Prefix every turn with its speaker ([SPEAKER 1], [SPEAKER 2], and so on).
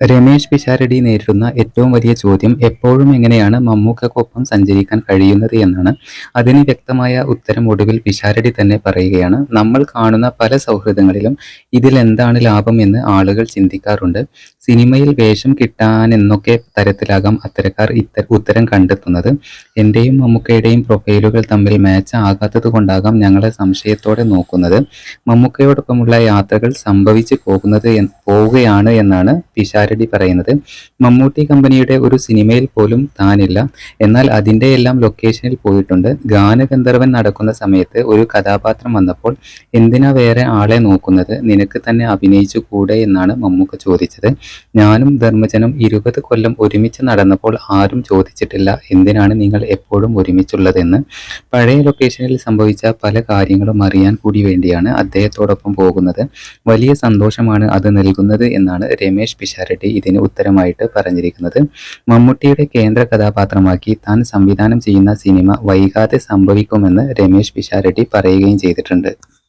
[SPEAKER 1] രമേശ് പിഷാരടി നേരിടുന്ന ഏറ്റവും വലിയ ചോദ്യം എപ്പോഴും എങ്ങനെയാണ് മമ്മൂക്കക്കൊപ്പം സഞ്ചരിക്കാൻ കഴിയുന്നത് എന്നാണ്. അതിന് വ്യക്തമായ ഉത്തരം ഒടുവിൽ പിഷാരടി തന്നെ പറയുകയാണ്. നമ്മൾ കാണുന്ന പല സൗഹൃദങ്ങളിലും ഇതിൽ എന്താണ് ലാഭം എന്ന് ആളുകൾ ചിന്തിക്കാറുണ്ട്. സിനിമയിൽ വേഷം കിട്ടാനെന്നൊക്കെ തരത്തിലാകാം അത്തരക്കാർ ഇത്ത ഉത്തരം കണ്ടെത്തുന്നത്. എന്റെയും മമ്മൂക്കയുടെയും പ്രൊഫൈലുകൾ തമ്മിൽ മാച്ച് ആകാത്തത് കൊണ്ടാകാം ഞങ്ങളെ സംശയത്തോടെ നോക്കുന്നത്. മമ്മൂക്കയോടൊപ്പമുള്ള യാത്രകൾ സംഭവിച്ചു പോകുന്നത് പോവുകയാണ് എന്നാണ് പിഷാരടി പറയുന്നത് മമ്മൂട്ടി കമ്പനിയുടെ ഒരു സിനിമയിൽ പോലും താനില്ല. എന്നാൽ അതിന്റെ എല്ലാം ലൊക്കേഷനിൽ പോയിട്ടുണ്ട്. ഗാനഗന്ധർവൻ നടക്കുന്ന സമയത്ത് ഒരു കഥാപാത്രം വന്നപ്പോൾ എന്തിനാ വേറെ ആളെ നോക്കുന്നത്? നിനക്ക് തന്നെ അഭിനയിച്ചു കൂടെ എന്നാണ് മമ്മൂക്ക ചോദിച്ചത്. ഞാനും ധർമ്മജനും ഇരുപത് കൊല്ലം ഒരുമിച്ച് നടന്നപ്പോൾ ആരും ചോദിച്ചിട്ടില്ല എന്തിനാണ് നിങ്ങൾ എപ്പോഴും ഒരുമിച്ചുള്ളതെന്ന്. പഴയ ലൊക്കേഷനിൽ സംഭവിച്ച പല കാര്യങ്ങളും അറിയാൻ കൂടി വേണ്ടിയാണ് അദ്ദേഹത്തോടൊപ്പം പോകുന്നത്. വലിയ സന്തോഷമാണ് അത് നൽകുന്നത് എന്നാണ് രമേശ് പിഷാരടി. ഇതിന് ഉത്തരമായിട്ട് പറഞ്ഞിരിക്കുന്നത്. മമ്മൂട്ടിയുടെ കേന്ദ്ര കഥാപാത്രമാക്കി താൻ സംവിധാനം ചെയ്യുന്ന സിനിമ വൈകാതെ സംഭവിക്കുമെന്ന് രമേശ് പിഷാരടി പറയുകയും ചെയ്തിട്ടുണ്ട്.